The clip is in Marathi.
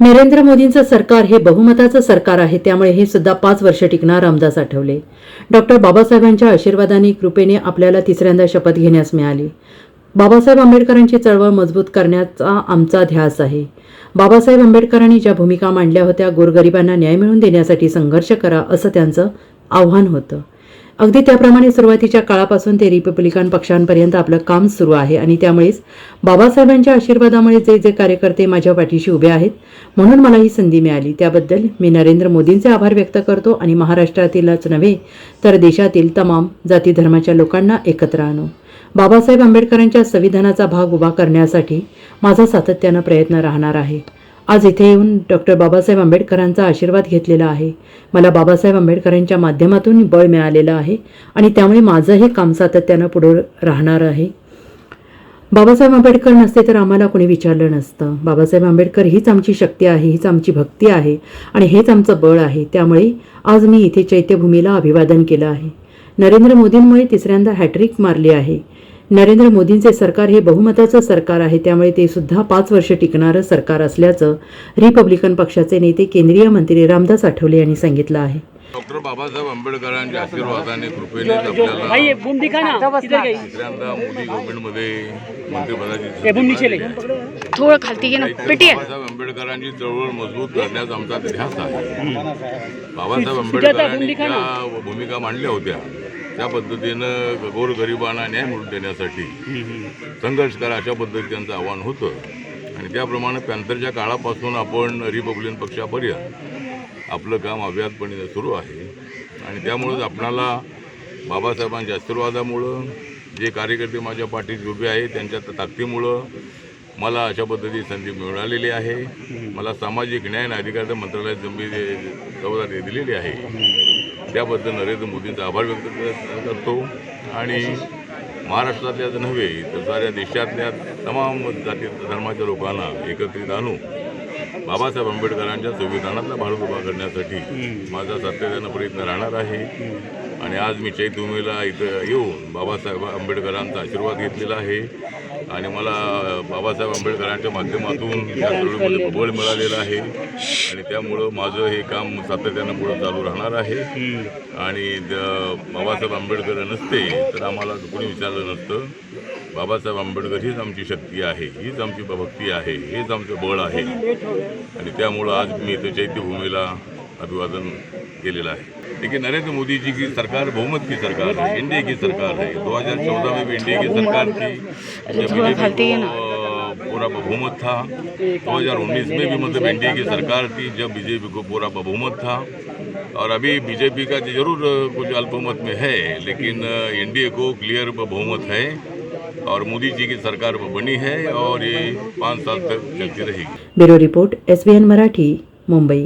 नरेंद्र मोदींचं सरकार हे बहुमताचं सरकार आहे त्यामुळे हे सुद्धा पाच वर्ष टिकणार रामदास आठवले. डॉक्टर बाबासाहेबांच्या आशीर्वादाने कृपेने आपल्याला तिसऱ्यांदा शपथ घेण्यास मिळाली. बाबासाहेब आंबेडकरांची चळवळ मजबूत करण्याचा आमचा ध्यास आहे. बाबासाहेब आंबेडकरांनी ज्या भूमिका मांडल्या होत्या गोरगरिबांना न्याय मिळवून देण्यासाठी संघर्ष करा असं त्यांचं आव्हान होतं. अगदी त्याप्रमाणे सुरुवातीच्या काळापासून ते रिपब्लिकन पक्षांपर्यंत आपलं काम सुरू आहे आणि त्यामुळेच बाबासाहेबांच्या आशीर्वादामुळे जे जे कार्यकर्ते माझ्या पाठीशी उभे आहेत म्हणून मला ही संधी मिळाली. त्याबद्दल मी नरेंद्र मोदींचे आभार व्यक्त करतो आणि महाराष्ट्रातीलच नव्हे तर देशातील तमाम जाती धर्माच्या लोकांना एकत्र आणू. बाबासाहेब आंबेडकरांच्या संविधानाचा भाग उभा करण्यासाठी माझा सातत्यानं प्रयत्न राहणार आहे. आज इथे येऊन डॉक्टर बाबासाहेब आंबेडकरांचा आशीर्वाद घेतलेला आहे. मला बाबासाहेब आंबेडकरांच्या माध्यमातून बळ मिळालेलं आहे आणि त्यामुळे माझं हे काम सातत्यानं पुढे राहणार आहे. बाबासाहेब आंबेडकर नसते तर आम्हाला कोणी विचारलं नसतं. बाबासाहेब आंबेडकर हीच आमची शक्ती आहे हीच आमची भक्ती आहे आणि हेच आमचं बळ आहे. त्यामुळे आज मी इथे चैत्यभूमीला अभिवादन केलं आहे. नरेंद्र मोदींमुळे तिसऱ्यांदा हॅट्रिक मारली आहे. नरेंद्र मोदींचे सरकार हे बहुमताचं सरकार आहे त्यामुळे ते सुद्धा पाच वर्ष टिकणारं सरकार असल्याचं रिपब्लिकन पक्षाचे नेते केंद्रीय मंत्री रामदास आठवले यांनी सांगितलं आहे. डॉक्टर बाबासाहेब आंबेडकरांच्या आशीर्वादाने कृपेने आपल्याला तिसऱ्यांदा मोदी गव्हर्नमेंटमध्ये मंत्रिपदाची थोडं खालती बाबासाहेब आंबेडकरांची चळवळ मजबूत करण्याचा आमचा ध्यास आहे. बाबासाहेब आंबेडकरांनी भूमिका मांडल्या होत्या त्या पद्धतीनं गोरगरिबांना न्याय मिळून देण्यासाठी संघर्ष करा अशा पद्धतीचं त्यांचं आव्हान होतं. आणि त्याप्रमाणे पॅन्थरच्या काळापासून आपण रिपब्लिकन पक्षापर्यंत आपलं काम अव्याहतपणे सुरू आहे. आणि त्यामुळंच आपणाला बाबासाहेबांच्या आशीर्वादामुळं जे कार्यकर्ते माझ्या पाठीत उभे आहेत त्यांच्या ताकदीमुळं मला अशा पद्धतीची संधी मिळालेली आहे. मला सामाजिक न्याय आणि अधिकार मंत्रालयात जमी जबाबदारी दिलेली आहे. त्याबद्दल नरेंद्र मोदींचा आभार व्यक्त करतो. आणि महाराष्ट्रातल्याच नव्हे तर साऱ्या देशातल्या तमाम जाती धर्माच्या लोकांना एकत्रित आणू बाबासाहेब आंबेडकरांच्या संविधानातला भारत उभा करण्यासाठी माझा सातत्यानं प्रयत्न राहणार आहे. आणि आज मी चैतभूमीला इथं येऊन बाबासाहेब आंबेडकरांचा आशीर्वाद घेतलेला आहे. आणि मला बाबासाहेब आंबेडकरांच्या माध्यमातून या चळवळीमध्ये बळ मिळालेलं आहे. आणि त्यामुळं माझं हे काम सातत्यानं पुढं चालू राहणार आहे. आणि बाबासाहेब आंबेडकर नसते तर आम्हाला कोणी विचारलं नसतं. बाबासाहेब आंबेडकर हीच आमची शक्ती आहे हीच आमची भक्ती आहे हेच आमचं बळ आहे. आणि त्यामुळं आज मी इथं चैत्यभूमीला अभिवादन केलेलं आहे. लेकिन नरेंद्र मोदी जी की सरकार बहुमत की सरकार है एनडीए की सरकार है 2014 में भी एनडीए की सरकार थी. जब बीजेपी को, पूरा बहुमत था. 2019 में भी मतलब एनडीए की सरकार थी जब बीजेपी को पूरा बहुमत था. और अभी बीजेपी का ज़रूर कुछ अल्पमत में है लेकिन एनडीए को क्लियर बहुमत है. और मोदी जी की सरकार बनी है और ये पाँच साल तक चलती रहेगी. Bureau report S Marathi Mumbai.